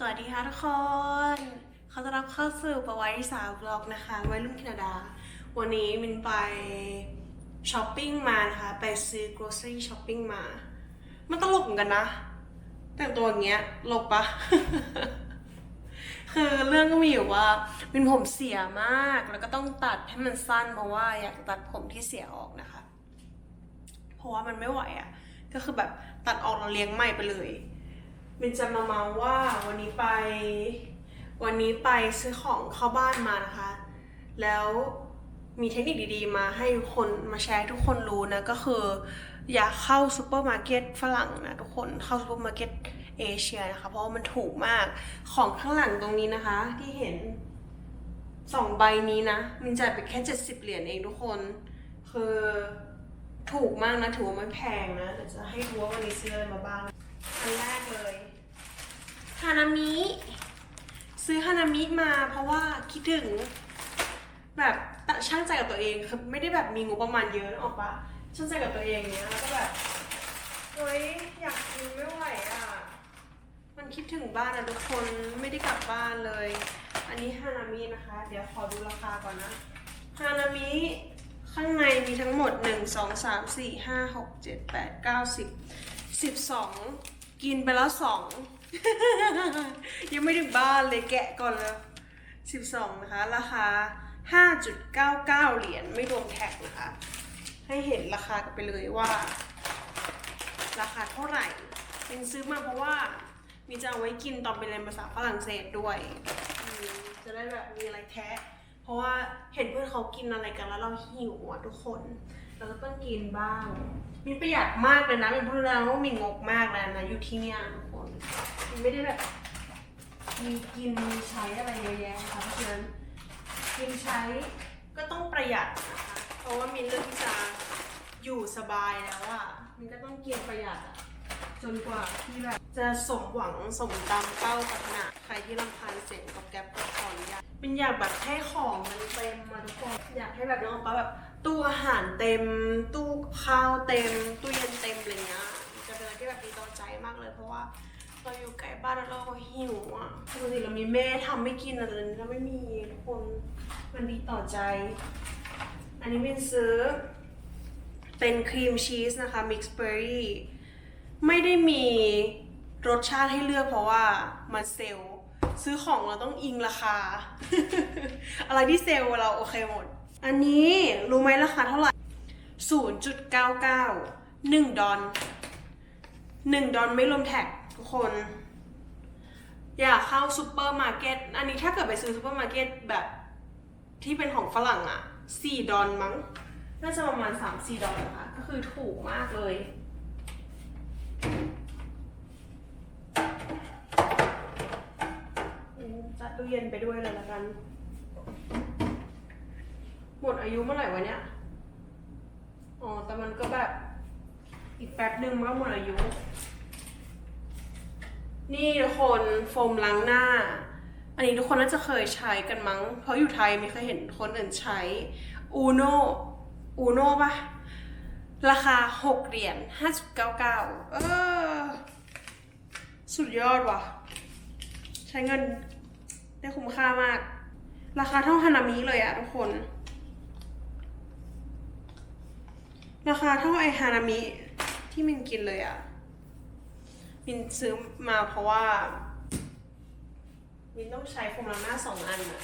สวัสดีค่ะทุกคนเขาจะรับเข้าสู่ประวัติศาสตร์บล็อกนะคะวัยรุ่นแคนาดา วันนี้มินไปช้อปปิ้งมานะคะ ไปซื้อ grocery shopping มา มันตลกเหมือนกันนะ แต่งตัวอย่างเงี้ยหลกปะ คือเรื่องก็มีอยู่ว่าเป็นผมเสียมาก แล้วก็ต้องตัดให้มันสั้น เพราะว่าอยากตัดผมที่เสียออกนะคะ เพราะว่ามันไม่ไหวอะ่ะ ก็คือแบบตัดออกแล้วเลี้ยงใหม่ไปเลย มินจะมาเมาว่าวันนี้ไป วันนี้ไปซื้อของเข้าบ้านมานะคะ แล้วมีเทคนิคดีๆ มาให้ทุกคนมาแชร์ทุกคนรู้นะก็คือ อย่าเข้าซูเปอร์มาร์เก็ตฝรั่งนะทุกคนเข้าซูเปอร์มาร์เก็ตเอเชียนะคะ เพราะว่ามันถูกมากของข้างหลังตรงนี้นะคะ ที่เห็นสองใบนี้นะ มินจ่ายไปแค่70เหรียญเองทุกคน คือถูกมากนะ ถือว่าไม่แพงนะเดี๋ยวจะให้ดูว่าวันนี้ซื้ออะไรมาบ้างันแรกเลยฮานามิซื้อฮานามิมาเพราะว่าคิดถึง แบบตะช่างใจกับตัวเองคือไม่ได้แบบมีงบประมาณเยอะนึกออกปะช่างใจกับตัวเองเนี้ยแล้วก็แบบเฮ้ยอยากกินไม่ไหวอะมันคิดถึงบ้านอะทุกคนไม่ได้กลับบ้านเลย อันนี้ฮานามินะคะ เดี๋ยวขอดูราคาก่อนนะฮานามิข้างในมีทั้งหมด 1 2 3 4 5 6 7 8 9 10 12 กินไปแล้ว2ยังไม่ถึงบ้านเลยแกะก่อนเลย12นะคะ ราคา5.99เหรียญไม่รวมแท็กนะคะ ให้เห็นราคากันไปเลยว่า ราคาเท่าไหร่มินซื้อมาเพราะว่า มีจะเอาไว้กินตอนไปเรียนภาษาฝรั่งเศสด้วย จะได้แบบมีอะไรแทะเพราะว่าเห็นเพื่อนเขากินอะไรกันแล้วเราหิวอะทุกคน เราก็ต้องกินบ้าง มินประหยัดมากเลยนะเป็นพูดแล้วว่ามีงกมากแล้วนะอยู่ที่เนี่ยทุกคนมินไม่ได้แบบ มีกินมีใช้อะไรเยอะแยะนะคะเพราะฉะนั้นกินใช้ก็ต้องประหยัดนะคะเพราะว่ามินเลือกที่จะอยู่สบายแล้วอะมินก็ต้องกินประหยัดอะจนกว่าที่แบบจะสมหวังสมตามเป้าปรารถนา ใครที่รำคาญเสียงกับแก๊ปก็ขออนุญาตมินอยากแบบให้ของมันเต็มมาทุกคนอยากให้แบบน้องป้าแบบตู้อาหารเต็ม ตู้ข้าวเต็ม ตู้เย็นเต็มอะไรเงี้ยจะเป็นอะไรที่แบบดีต่อใจมากเลยเพราะว่าเราอยู่ใกล้บ้านแล้วเราหิวอะปกติเรามีแม่ทำไม่กินอะไรนี้เราไม่มีทุกคนมันดีต่อใจ อันนี้มินซื้อ เป็นครีมชีสนะคะมิกซ์เบอร์รี่ไม่ได้มีรสชาติให้เลือกเพราะว่ามันเซลล ซื้อของเราต้องอิงราคา อะไรที่เซลล์เราโอเคหมด อันนี้รู้ไหมราคาเท่าไหร่ 0.99 1 ดอลหนึ่งดอลไม่รวมแท็กทุกคน อยากเข้าซูเปอร์มาร์เก็ต อันนี้ถ้าเกิดไปซื้อซูเปอร์มาร์เก็ตแบบที่เป็นของฝรั่งอะสี่ดอลมั้ง น่าจะประมาณสามสี่ดอลนะคะ ก็คือถูกมากเลย ตู้เย็นไปด้วยเลยละกัน หมดอายุเมื่อไหร่วะเนี่ย อ๋อ แต่มันก็แบบ อีกแป๊บหนึ่งมันก็หมดอายุ นี่ทุกคนโฟมล้างหน้า อันนี้ทุกคนน่าจะเคยใช้กันมั้ง เพราะอยู่ไทยไม่เคยเห็นคนอื่นใช้ อูโนอูโนปะราคา 6 เหรียญ5.99 เออ สุดยอดว่ะ ใช้เงิน ได้คุ้มค่ามาก ราคาเท่าฮานามิเลยอะทุกคน ราคาเท่าไอฮานามิที่มินกินเลยอะมินซื้อมาเพราะว่า มินต้องใช้โฟมล้างหน้าสองอันอะ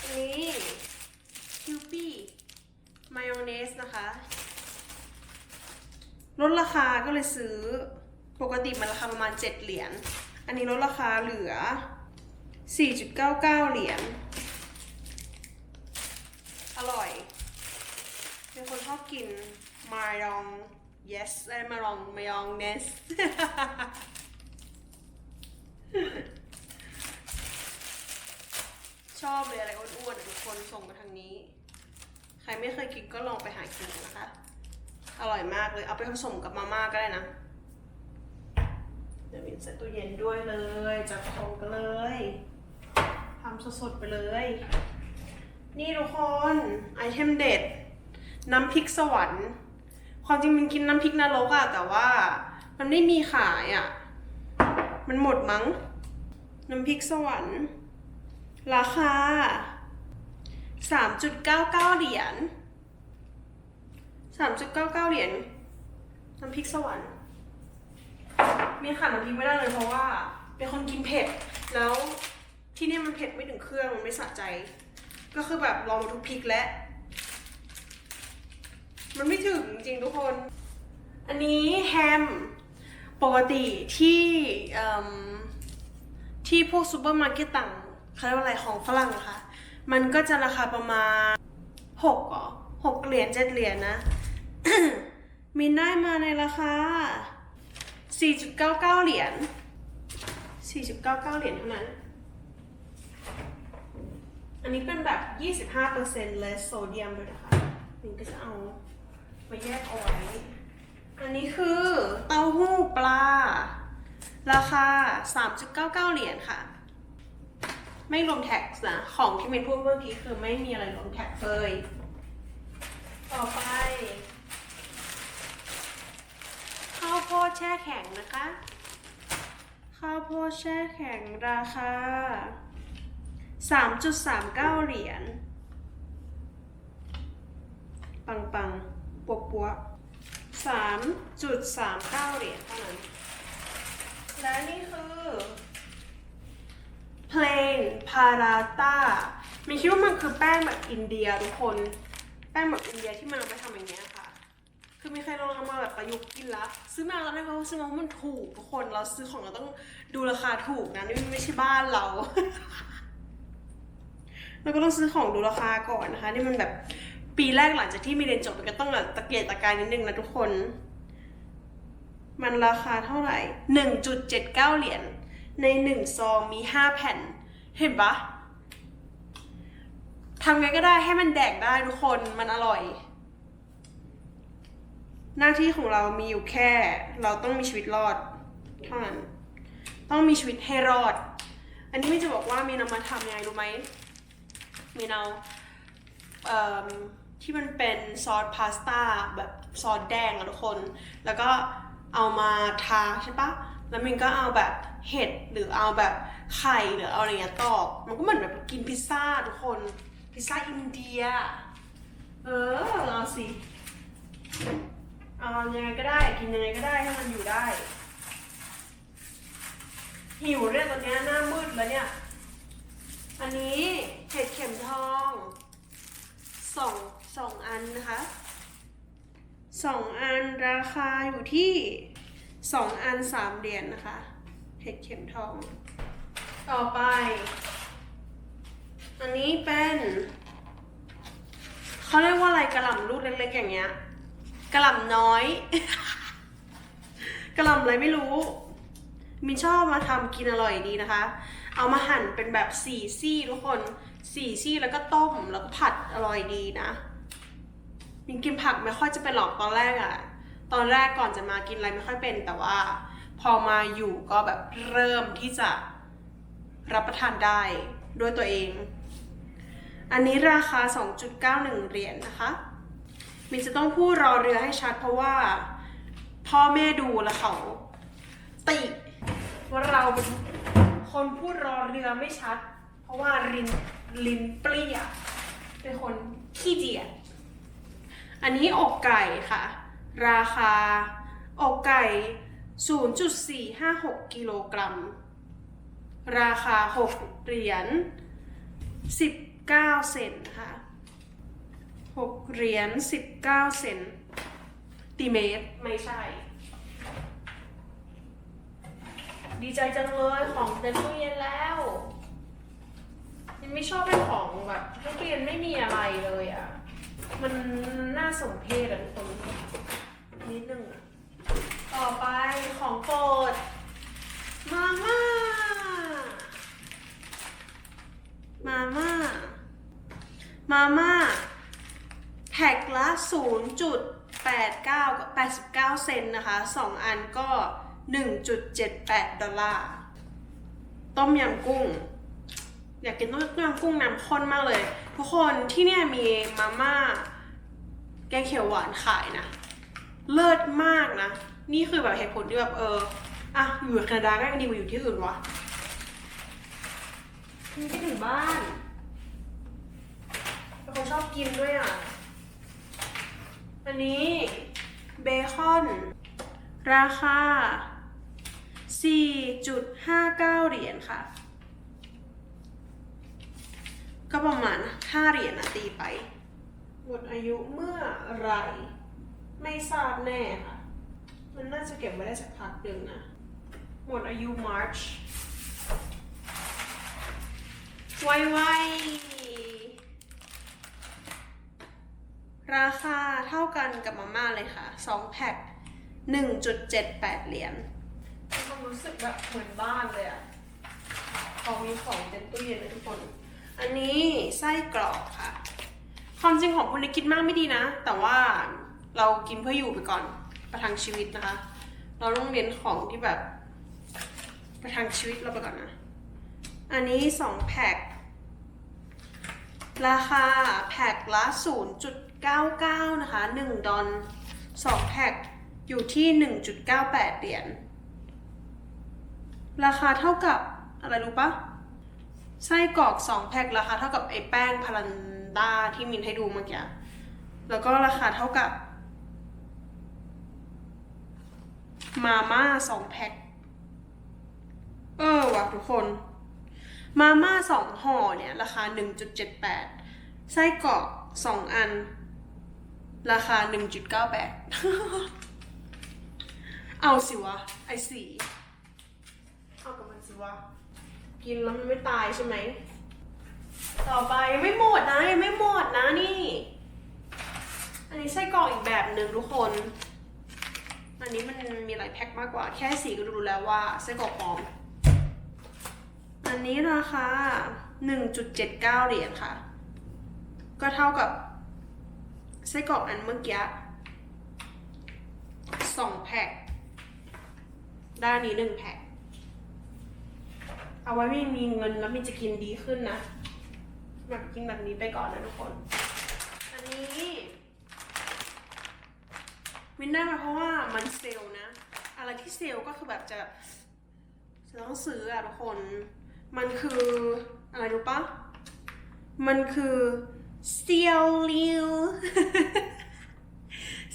อันนี้คิวปี้มายองเนสนะคะลดราคาก็เลยซื้อปกติมันราคาประมาณ 7 เหรียญ อันนี้ลดราคาเหลือ 4.99 เหรียญ อร่อย เป็นคนชอบกินมายอง yes ได้มายองมายองเนส ชอบเลยอะไรอ้วนๆทุกคนส่งมาทางนี้ ใครไม่เคยกินก็ลองไปหากินนะคะ อร่อยมากเลย เอาไปผสมกับมาม่าก็ได้นะ เดี๋ยวมินใส่ตู้เย็นด้วยเลย จัดของกันเลยำสดๆไปเลย นี่ทุกคนไอเทมเด็ด น้ำพริกสวรรค์ความจริงมินกินน้ำพริกนรกอะแต่ว่ามันไม่มีขายอะมันหมดมั้ง น้ำพริกสวรรค์ ราคา 3.99 เหรียญ 3.99 เหรียญ น้ำพริกสวรรค์มีขาดน้ำพริกไม่ได้เลยเพราะว่า เป็นคนกินเผ็ดแล้ว ที่เนี่ยมันเผ็ดไม่ถึงเครื่องมันไม่สะใจ ก็คือแบบลองทุกพริกแล้ว มันไม่ถึงจริงทุกคน อันนี้แฮม ปกติที่ที่พวกซูเปอร์มาร์เก็ตต่างเขาเรียกว่าอะไรของฝรั่งอะค่ะมันก็จะราคาประมาณหกเหรอหกเหรียญเจ็ดเหรียญนะ มินได้มาในราคา 4.99 เหรียญ 4.99 เหรียญเท่านั้น อันนี้เป็นแบบ 25%เลยโซเดียมด้วยนะคะมินก็จะเอามาแยกเอาไว้ อันนี้คือเต้าหู้ปลา ราคา 3.99 เหรียญค่ะ ไม่รวมแท็กนะ ของที่มินพูดเมื่อกี้คือไม่มีอะไรรวมแท็กเลย ต่อไป ข้าวโพดแช่แข็งนะคะ ข้าวโพดแช่แข็งราคา 3.39 เหรียญ ปังปังปัวปัว3.39 เหรียญเท่านั้น และนี่คือ เพลงพาราต้ามีคิดว่ามันคือแป้งแบบอินเดียทุกคน แป้งแบบอินเดียที่มันเอาไปทำอย่างเงี้ยค่ะ คือมีใครลองเอามาแบบประยุกต์กินละซื้อมาตอนแรกเพราะซื้อมาเพราะมันถูกทุกคน เราซื้อของเราต้องดูราคาถูกนะนี่ไม่ใช่บ้านเรา เราก็ต้องซื้อของดูราคาก่อนนะคะ นี่มันแบบปีแรกหลังจากที่มีเรียนจบมันก็ต้องแบบตะเกียกตะกายนิดนึงนะทุกคน มันราคาเท่าไหร่หนึ่งจุดเจ็ดเก้าเหรียญในหนึ่งซองมีห้าแผ่น เห็นปะทำไงก็ได้ให้มันแดกได้ทุกคนมันอร่อย หน้าที่ของเรามีอยู่แค่ เราต้องมีชีวิตรอดเท่านั้นต้องมีชีวิตให้รอด อันนี้ไม่จะบอกว่ามีนำมาทำยังไงรู้ไหม มีเอาเอ่อที่มันเป็นซอสพาสต้าแบบซอสแดงอะทุกคน แล้วก็เอามาทาใช่ปะแล้วมินก็เอาแบบเห็ดหรือเอาแบบไข่หรือเอาอะไรเงี้ยตอก มันก็เหมือนแบบกินพิซซ่าทุกคน พิซซ่าอินเดีย เออเอาสิ เอายังไงก็ได้กินยังไงก็ได้ให้มันอยู่ได้ หิวเนี่ยตอนนี้หน้ามืดแล้วเนี่ย อันนี้เห็ดเข็มทองสองสองอันนะคะสองอันราคาอยู่ที่สองอันสามเหรียญนะคะ เห็ดเข็มทอง ต่อไป อันนี้เป็นเขาเรียกว่าอะไรกระหล่ำลูกเล็กๆอย่างเงี้ยกระหล่ำน้อย กระหล่ำอะไรไม่รู้ มินชอบมาทำกินอร่อยดีนะคะ เอามาหั่นเป็นแบบสี่ซี่ทุกคนสี่ซี่แล้วก็ต้มแล้วก็ผัดอร่อยดีนะมินกินผักไม่ค่อยจะเป็นหรอกตอนแรกอะตอนแรกก่อนจะมากินอะไรไม่ค่อยเป็น แต่ว่าพอมาอยู่ก็แบบเริ่มที่จะรับประทานได้ด้วยตัวเอง อันนี้ราคา 2.91 เหรียญนะคะมินจะต้องพูดรอเรือให้ชัดเพราะว่าพ่อแม่ดูแล้วเขาติว่าเราเป็น คนพูดรอเรือไม่ชัด เพราะว่าลินลินเปรี้ยเป็นคนขี้เจียจอันนี้อกไก่ค่ะ ราคาอกไก่ 0.456 กิโลกรัม ราคา 6 เหรียญ 19 เซนค่ะ 6 เหรียญ 19 เซนติเมตร ไม่ใช่ ดีใจจังเลยของเต็มตู้เย็นแล้วยังไม่ชอบเป็นของแบบตู้เย็นไม่มีอะไรเลยอะ มันน่าสมเพชอะทุกคนนิดนึงอะต่อไปของโปรดมาม่ามาม่ามาม่าแพ็คละ 0.89กับ89 เซนนะคะ 2 อันก็ 1.78 ดอลลาร์ ต้มยำกุ้ง อยากกินต้มยำกุ้งน้ำข้นมากเลย ทุกคนที่เนี่ยมีมาม่า แกงเขียวหวานขายนะ เลิศมากนะ นี่คือแบบเหตุผลที่แบบเออ อะ อยู่แคนาดาก็ยังดีกว่าอยู่ที่อื่นวะมันคิดถึงบ้านเป็นคนชอบกินด้วยอะ อันนี้เบคอน ราคา 4.59 เหรียญค่ะ ก็ประมาณ 5 เหรียญนะตีไปหมดอายุเมื่อไร ไม่ทราบแน่ค่ะ มันน่าจะเก็บไว้ได้สักพักหนึ่งนะ หมดอายุ March ไวไวราคาเท่ากันกับมาม่าเลยค่ะ 2 แพ็ค1.78 เหรียญ มีความรู้สึกแบบเหมือนบ้านเลยอะของมีของเต็มตู้เย็นเลยทุกคน อันนี้ไส้กรอกค่ะ ความจริงของคนนี้กินมากไม่ดีนะ แต่ว่าเรากินเพื่ออยู่ไปก่อนประทังชีวิตนะคะ เราต้องเน้นของที่แบบประทังชีวิตเราไปก่อนนะ อันนี้สองแพ็คราคาแพ็คละ 0.99 นะคะ 1 ดอล2แพ็คอยู่ที่ 1.98 เหรียญ ราคาเท่ากับอะไรรู้ปะไส้กรอก2แพ็คราคาเท่ากับไอ้แป้งพารันด้าที่มินให้ดูเมื่อกี้แล้วก็ราคาเท่ากับมาม่า2แพ็ค เออว่ะทุกคน มาม่าสองห่อเนี่ย ราคา1.78ไส้กรอกสองอัน ราคา1.98เอาสิวะ ไอสีเอากับมันสิ วะ กินแล้วมันไม่ตายใช่ไหม ต่อไปยังไม่หมดนะยังไม่หมดนะนี่ อันนี้ไส้กรอกอีกแบบหนึ่งทุกคน อันนี้มันมีหลายแพ็คมากกว่า แค่สีก็รู้แล้วว่าไส้กรอกปลอม อันนี้ราคา1.79 เหรียญค่ะ ก็เท่ากับไส้กรอกอันเมื่อกี้สองแพ็คด้านนี้หนึ่งแพ็ค เอาไว้ไม่มีเงินแล้วมันจะกินดีขึ้นนะแบบกินแบบนี้ไปก่อนนะทุกคน อันนี้วินได้มาเพราะว่ามันเซลนะ อะไรที่เซลก็คือแบบจะจะต้องซื้ออะทุกคน มันคืออะไรรู้ปะมันคือเซียวลิว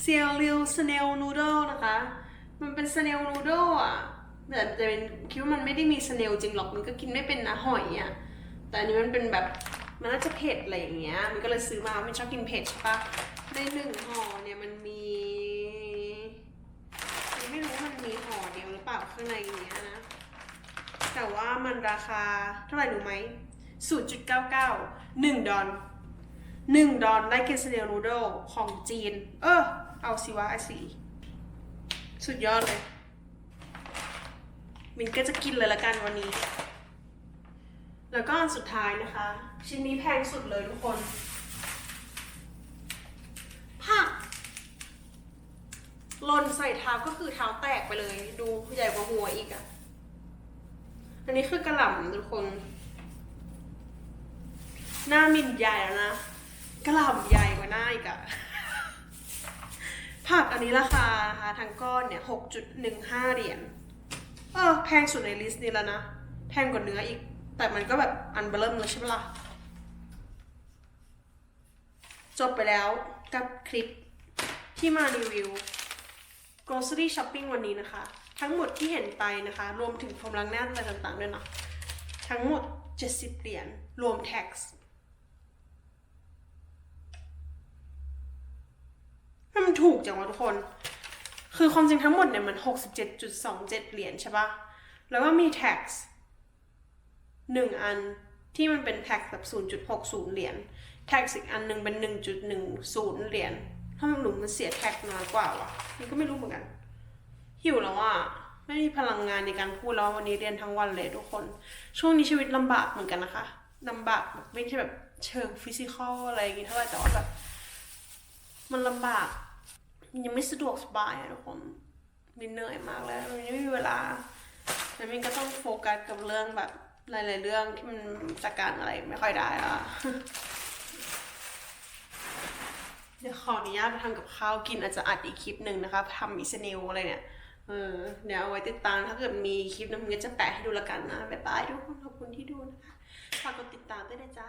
เซียวลิวสเนลนูโดนะคะ มันเป็นสเนลนูโดอะ แต่จะเป็นคิดว่ามันไม่ได้มีสเนลจริงหรอกมันก็กินไม่เป็นนะหอยอะแต่อันนี้มันเป็นแบบมันน่าจะเผ็ดอะไรอย่างเงี้ย มันก็เลยซื้อมามันชอบกินเผ็ดใช่ปะในหนึ่งห่อเนี่ยมันมีไม่รู้มันมีห่อเดียวหรือเปล่าข้างในเนี้ยนะ แต่ว่ามันราคาเท่าไหร่รู้ไหม0.99 1ดเก้าเก้าหนึ่งดอล1ดอลได้กินสเนลนูโดของจีน เออ เอาสิวะไอสี สุดยอดเลย มินก็จะกินเลยละกันวันนี้ แล้วก็อันสุดท้ายนะคะ ชิ้นนี้แพงสุดเลยทุกคน ผักหล่นใส่เท้าก็คือเท้าแตกไปเลย ดูใหญ่กว่าหัวอีกอะอันนี้คือกระหล่ำทุกคน หน้ามินใหญ่แล้วนะกระหล่ำใหญ่กว่าหน้าอีกอะผักอันนี้ราคานะคะทั้งก้อนเนี่ยหกจุดหนึ่งห้าเหรียญ เออแพงสุดในลิสต์นี้แล้วนะ แพงกว่าเนื้ออีก แต่มันก็แบบอันเบลเริ่มเลยใช่ปะล่ะ จบไปแล้วกับคลิปที่มารีวิว grocery shopping วันนี้นะคะ ทั้งหมดที่เห็นไปนะคะ รวมถึงพรมล้างหน้าอะไรต่างๆด้วยนะทั้งหมด 70 เหรียญรวม tax มันถูกจังวะทุกคน คือความจริงทั้งหมดเนี่ยมัน67.27เจ็ดจุดสองเจ็ดเหรียญใช่ปะแล้วก็มี tax หนึ่งอันที่มันเป็น tax แบบ0.60เหรียญ tax อีกอันหนึ่งเป็น1.10เหรียญถ้ามันหนูมันเสีย tax น้อยกว่าวะนี่ก็ไม่รู้เหมือนกัน หิวแล้วอะไม่มีพลังงานในการพูดแล้ววันนี้เรียนทั้งวันเลยทุกคน ช่วงนี้ชีวิตลำบากเหมือนกันนะคะลำบากแบบไม่ใช่แบบเชิงฟิสิกอลอะไรอย่างงี้เท่าไหร่แต่ว่าแบบมันลำบาก ยังไม่สะดวกสบายอะทุกคนมินเหนื่อยมากแล้วมินไม่มีเวลาแต่มินก็ต้องโฟกัสกับเรื่องแบบหลาย ๆ เรื่องที่มันจัดการอะไรไม่ค่อยได้อะเดี๋ยวขออนุญาตไปทำกับข้าวกินอาจจะอัดอีกคลิปหนึ่งนะคะทำอิสเนลอะไรเนี่ยเออเดี๋ยวเอาไว้ติดตามถ้าเกิดมีคลิปน้ำมันก็จะแปะให้ดูละกันนะบ๊ายบายทุกคนขอบคุณที่ดูนะคะฝากกดติดตามด้วยนะจ๊ะ